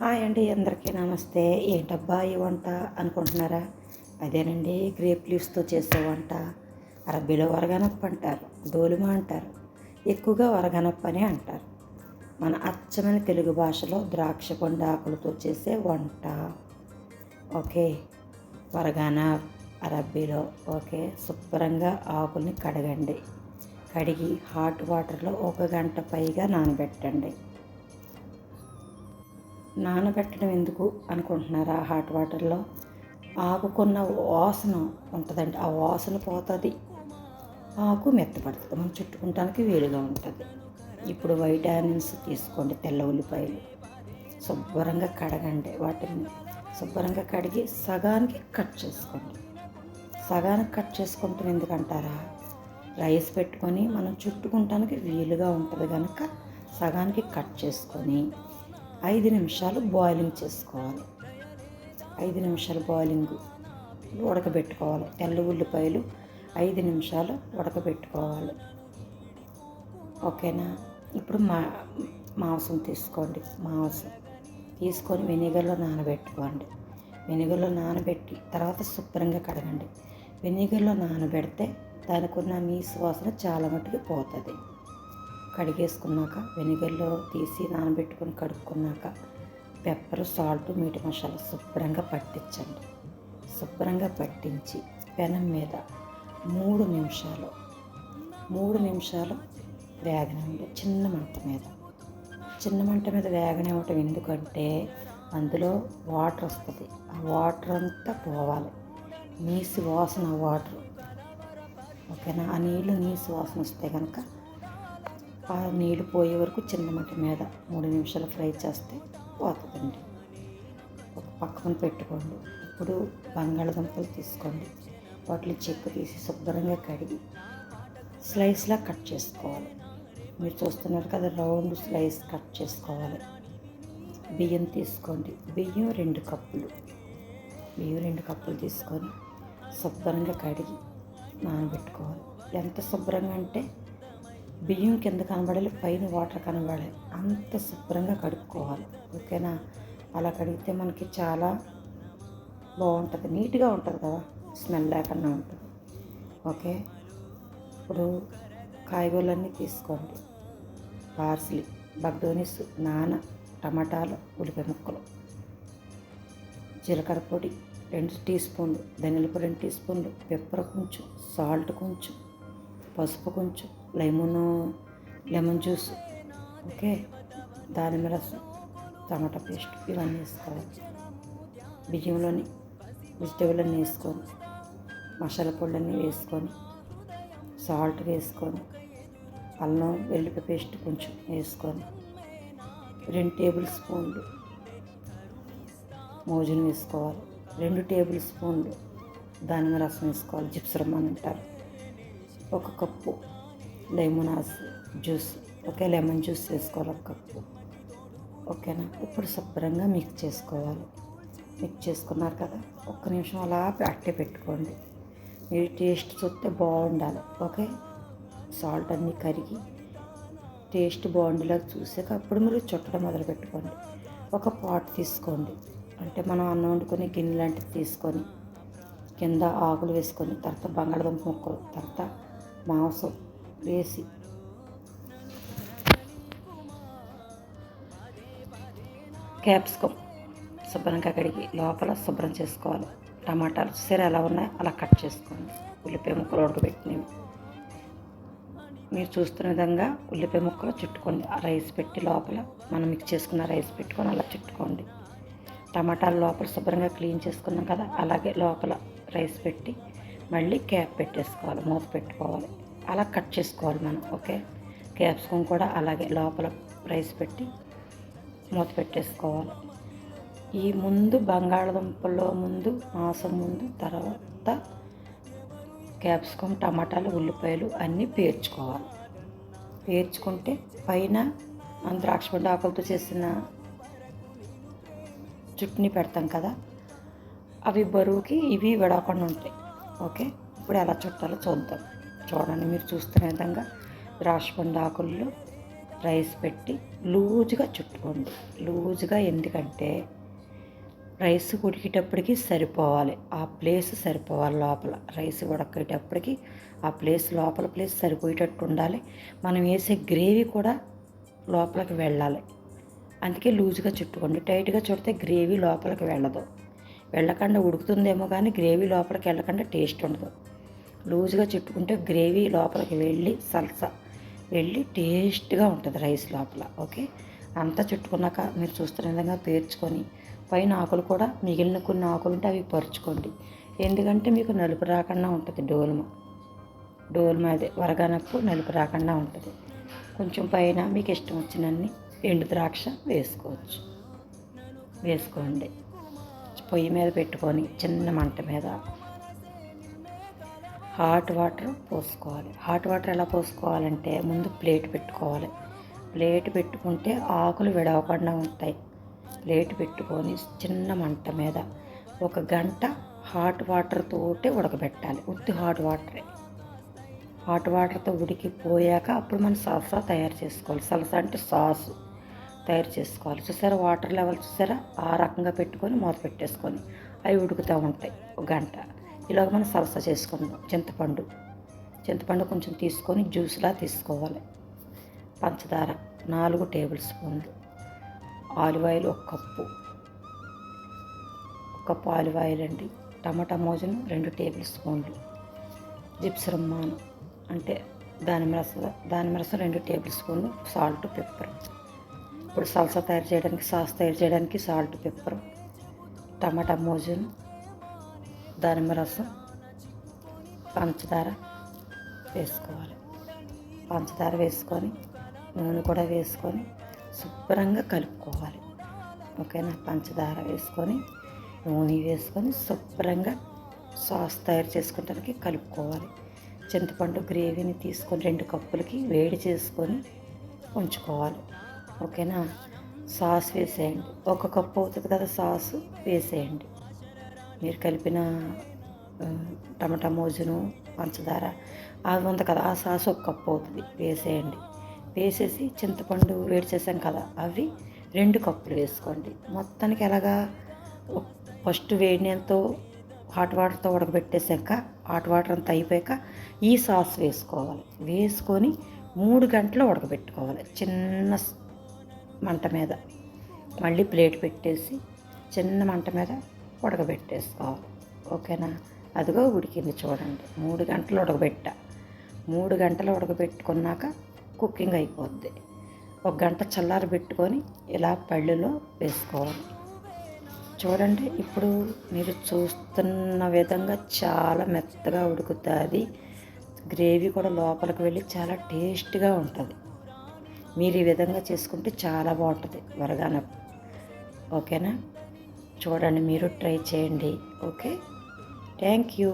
Hi అండి అందరికీ నమస్తే. ఏంటబ్బా ఈ వంట అనుకుంటున్నారా? అదేనండి గ్రేప్ లీవ్స్తో చేసే వంట. అరబీలో వరగనప్ప అంటారు డోలుమా అంటారు ఎక్కువగా వరగనప్ప అని అంటారు. మన అచ్చమైన తెలుగు భాషలో ద్రాక్ష పండు ఆకులతో చేసే వంట. ఓకే వరగాన అరబ్బీలో ఓకే శుభ్రంగా ఆకుల్ని కడగండి. కడిగి హాట్ వాటర్లో ఒక గంట పైగా నానబెట్టండి. నానబెట్టడం ఎందుకు అనుకుంటున్నారా హాట్ వాటర్లో ఆకుకున్న వాసన ఉంటుందండి. ఆ వాసన పోతుంది. ఆకు మెత్తపడుతుంది. మనం చుట్టుకుంటానికి వీలుగా ఉంటుంది. ఇప్పుడు వైటామిన్స్ తీసుకోండి. తెల్ల ఉల్లిపాయలు. శుభ్రంగా కడగండి వాటిని. శుభ్రంగా కడిగి సగానికి కట్ చేసుకోండి. సగానికి కట్ చేసుకుంటాం ఎందుకంటారా? రైస్ పెట్టుకొని మనం చుట్టుకుంటానికి వీలుగా ఉంటుంది కనుక సగానికి కట్ చేసుకొని ఐదు నిమిషాలు బాయిలింగ్ చేసుకోవాలి. ఐదు నిమిషాలు బాయిలింగ్ ఉడకబెట్టుకోవాలి. తెల్ల ఉల్లిపాయలు ఐదు నిమిషాలు ఉడకబెట్టుకోవాలి. ఓకేనా? ఇప్పుడు మా మాంసం తీసుకోండి. మాంసం తీసుకొని వెనిగర్లో నానబెట్టుకోండి. వెనిగర్లో నానబెట్టి తర్వాత శుభ్రంగా కడగండి. వెనిగర్లో నానబెడితే దానికి ఉన్న నీసు వాసన చాలా మట్టుకు పోతుంది. కడిగేసుకున్నాక వెనిగర్లో తీసి నానబెట్టుకొని కడుక్కున్నాక పెప్పర్ సాల్ట్ మీట్ మసాలా శుభ్రంగా పట్టించండి. శుభ్రంగా పట్టించి పెనం మీద మూడు నిమిషాలు మూడు నిమిషాలు వేగనండి చిన్న మంట మీద. చిన్న మంట మీద వేగనివ్వటం ఎందుకంటే అందులో వాటర్ వస్తుంది. ఆ వాటర్ అంతా పోవాలి. నీసి వాసన వాటర్. ఓకేనా? ఆ నీళ్ళు నీసి వాసన వస్తే కనుక ఆ నీళ్ళు పోయే వరకు చిన్న మట్టి మీద మూడు నిమిషాలు ఫ్రై చేస్తే పోతుందండి. ఒక పక్కన పెట్టుకోండి. ఇప్పుడు బంగాళదుంపలు తీసుకోండి. వాటిని చెక్కు తీసి శుభ్రంగా కడిగి స్లైస్లా కట్ చేసుకోవాలి. మీరు చూస్తున్నారు కదా రౌండ్ స్లైస్ కట్ చేసుకోవాలి. బియ్యం తీసుకోండి. బియ్యం రెండు కప్పులు. బియ్యం రెండు కప్పులు తీసుకొని శుభ్రంగా కడిగి నానబెట్టుకోవాలి. ఎంత శుభ్రంగా అంటే బియ్యం కింద కనబడాలి పైన వాటర్ కనబడాలి. అంత శుభ్రంగా కడుక్కోవాలి. ఓకేనా? అలా కడిగితే మనకి చాలా బాగుంటుంది. నీట్గా ఉంటుంది కదా? స్మెల్ లేకుండా ఉంటుంది. ఓకే? ఇప్పుడు కాయగూరలన్నీ తీసుకోండి. పార్సిలి బగ్డోనిస్ నాన టమాటాలు ఉల్లిపాయ ముక్కలు జీలకర్ర పొడి రెండు టీ స్పూన్లు ధనియాల పొడి రెండు టీ స్పూన్లు పెప్పర్ కొంచెం సాల్ట్ కొంచెం పసుపు కొంచెం లెమను లెమన్ జ్యూస్ ఓకే? దానిమ్మ రసం టమాటా పేస్ట్ ఇవన్నీ వేసుకోవాలి. బియ్యంలోని వెజిటేబుల్ అన్నీ వేసుకొని మసాలా పొడులన్నీ వేసుకొని సాల్ట్ వేసుకొని అల్లం వెల్లుల్లి పేస్ట్ కొంచెం వేసుకొని రెండు టేబుల్ స్పూన్లు మోజును వేసుకోవాలి. రెండు టేబుల్ స్పూన్లు దానిమ్మ రసం వేసుకోవాలి. జిప్స్ అని అంటారు. ఒక cup లెమనాస్ juice okay lemon juice వేసుకోవాలి ఒక కప్పు. ఓకేనా? ఇప్పుడు శుభ్రంగా మిక్స్ చేసుకోవాలి. మిక్స్ చేసుకున్నారు కదా? ఒక్క నిమిషం అలా అట్టే పెట్టుకోండి. మీరు టేస్ట్ చూస్తే బాగుండాలి ఓకే? సాల్ట్ అన్నీ కరిగి టేస్ట్ బాగుండేలాగా చూసాక అప్పుడు మీరు చుట్టడం మొదలు పెట్టుకోండి. ఒక పాట్ తీసుకోండి. అంటే మనం అన్నం వండుకొని గిన్నె లాంటిది తీసుకొని కింద ఆకులు వేసుకొని తర్వాత బంగాళదుంప ముక్కలు తర్వాత మాంసం వేసి. క్యాప్సికమ్ శుభ్రంగా కడిగి లోపల శుభ్రం చేసుకోవాలి. టమాటాలు సరే ఎలా ఉన్నాయో? అలా కట్ చేసుకోండి. ఉల్లిపాయ ముక్కలు ఉడకబెట్టినవి మీరు చూస్తున్న విధంగా ఉల్లిపాయ ముక్కలు చుట్టుకోండి. ఆ రైస్ పెట్టి లోపల మనం మిక్స్ చేసుకున్న రైస్ పెట్టుకొని అలా చుట్టుకోండి. టమాటాలు లోపల శుభ్రంగా క్లీన్ చేసుకున్నాం కదా అలాగే లోపల రైస్ పెట్టి మళ్ళీ క్యాప్ పెట్టేసుకోవాలి. మూత పెట్టుకోవాలి. అలా కట్ చేసుకోవాలి మనం ఓకే? క్యాప్సికమ్ కూడా అలాగే లోపల రైస్ పెట్టి మూత పెట్టేసుకోవాలి. ఈ ముందు బంగాళదుంపలో ముందు మాంసం ముందు తర్వాత క్యాప్సికమ్ టమాటాలు ఉల్లిపాయలు అన్నీ పేర్చుకోవాలి. పేర్చుకుంటే పైన ద్రాక్ష పండు ఆకులతో చేసిన చుట్నీ పెడతాం కదా అవి బరువుకి ఇవి విడవకుండా ఉంటాయి ఓకే? ఇప్పుడు ఎలా చుట్టాలో చూద్దాం. చూడండి మీరు చూస్తున్న విధంగా ద్రాక్షపండు ఆకుల్లో రైస్ పెట్టి లూజుగా చుట్టుకోండి. లూజుగా ఎందుకంటే రైస్ ఉడికేటప్పటికి సరిపోవాలి. ఆ ప్లేస్ సరిపోవాలి లోపల. రైస్ ఉడకేటప్పటికి ఆ ప్లేస్ లోపల ప్లేస్ సరిపోయేటట్టు ఉండాలి. మనం వేసే గ్రేవీ కూడా లోపలికి వెళ్ళాలి. అందుకే లూజుగా చుట్టుకోండి. టైట్గా చుడితే గ్రేవీ లోపలికి వెళ్ళదు. వెళ్ళకుండా ఉడుకుతుందేమో కానీ గ్రేవీ లోపలికి వెళ్ళకుండా టేస్ట్ ఉండదు. లూజుగా చుట్టుకుంటే గ్రేవీ లోపలికి వెళ్ళి సల్సా. వెళ్ళి టేస్ట్గా ఉంటుంది రైస్ లోపల ఓకే? అంతా చుట్టుకున్నాక మీరు చూస్తున్న విధంగా పేర్చుకొని పైన ఆకులు కూడా మిగిలిన కొన్ని ఆకులు ఉంటే అవి పరుచుకోండి. ఎందుకంటే మీకు నలుపు రాకుండా ఉంటుంది డోల్మ. డోల్మ అదే వరగనప్పు నలుపు రాకుండా ఉంటుంది. కొంచెం పైన మీకు ఇష్టం వచ్చినన్ని ఎండు ద్రాక్ష వేసుకోవచ్చు. వేసుకోండి. పొయ్యి మీద పెట్టుకొని చిన్న మంట మీద హాట్ వాటర్ పోసుకోవాలి. హాట్ వాటర్ ఎలా పోసుకోవాలంటే ముందు ప్లేట్ పెట్టుకోవాలి. ప్లేట్ పెట్టుకుంటే ఆకులు విడవకుండా ఉంటాయి. ప్లేట్ పెట్టుకొని చిన్న మంట మీద ఒక గంట హాట్ వాటర్ తోటే ఉడకబెట్టాలి. ఉత్తి హాట్ వాటరే. హాట్ వాటర్తో ఉడికిపోయాక అప్పుడు మనం సాసా తయారు చేసుకోవాలి. సల్సా అంటే సాసు తయారు చేసుకోవాలి. చూసారా వాటర్ లెవెల్ చూసారా? ఆ రకంగా పెట్టుకొని మూత పెట్టేసుకొని అవి ఉడుకుతూ ఉంటాయి. ఒక గంట. ఇలాగ మనం సలస చేసుకుందాం. చింతపండు. చింతపండు కొంచెం తీసుకొని జ్యూస్లా తీసుకోవాలి. పంచదార నాలుగు టేబుల్ స్పూన్లు. ఆలివ్ ఆయిల్ ఒక కప్పు. ఒక కప్పు ఆలివ్ ఆయిల్ అండి. టమాటా మోజను రెండు టేబుల్ స్పూన్లు. జిప్సరమ్మాను అంటే దానిమ్మ రసం దానిమ్మ రసం రెండు టేబుల్ స్పూన్లు. Salt pepper. ఇప్పుడు సల్సా తయారు చేయడానికి సాస్ తయారు చేయడానికి సాల్ట్ పెప్పర్. టమాటా మోజన్ దానిమ్మ రసం పంచదార వేసుకోవాలి. పంచదార వేసుకొని నూనె కూడా వేసుకొని శుభ్రంగా కలుపుకోవాలి. ఓకేనా? పంచదార వేసుకొని నూనె వేసుకొని శుభ్రంగా సాస్ తయారు చేసుకోవడానికి కలుపుకోవాలి. చింతపండు గ్రేవీని తీసుకొని రెండు కప్పులకి వేడి చేసుకొని ఉంచుకోవాలి. ఓకేనా? సాస్ వేసేయండి. ఒక కప్పు అవుతుంది కదా సాసు? వేసేయండి. మీరు కలిపిన టమాటా మోజును పంచదార అది ఉంది కదా ఆ సాస్ ఒక కప్పు అవుతుంది. వేసేయండి. వేసేసి చింతపండు వేడి చేసాం కదా అవి రెండు కప్పులు వేసుకోండి. మొత్తానికి ఎలాగా ఫస్ట్ వేడి నీళ్ళతో హాట్ వాటర్తో ఉడకబెట్టేసాక హాట్ వాటర్ అంతా అయిపోయాక ఈ సాస్ వేసుకోవాలి. వేసుకొని మూడు గంటలు ఉడకబెట్టుకోవాలి చిన్న మంట మీద. మళ్ళీ ప్లేట్ పెట్టేసి చిన్న మంట మీద ఉడకబెట్టేసుకోవాలి ఓకేనా? అదిగో ఉడికింది చూడండి. మూడు గంటలు ఉడకబెట్టా. మూడు గంటలు ఉడకబెట్టుకున్నాక కుకింగ్ అయిపోద్ది. ఒక గంట చల్లారి పెట్టుకొని ఇలా పళ్ళులో వేసుకోవాలి. చూడండి ఇప్పుడు మీరు చూస్తున్న విధంగా చాలా మెత్తగా ఉడుకుతుంది. గ్రేవీ కూడా లోపలికి వెళ్ళి చాలా టేస్ట్గా ఉంటుంది. మీరు ఈ విధంగా చేసుకుంటే చాలా బాగుంటుంది. వరగాన ఓకేనా? చూడండి మీరు ట్రై చేయండి. ఓకే? Thank you.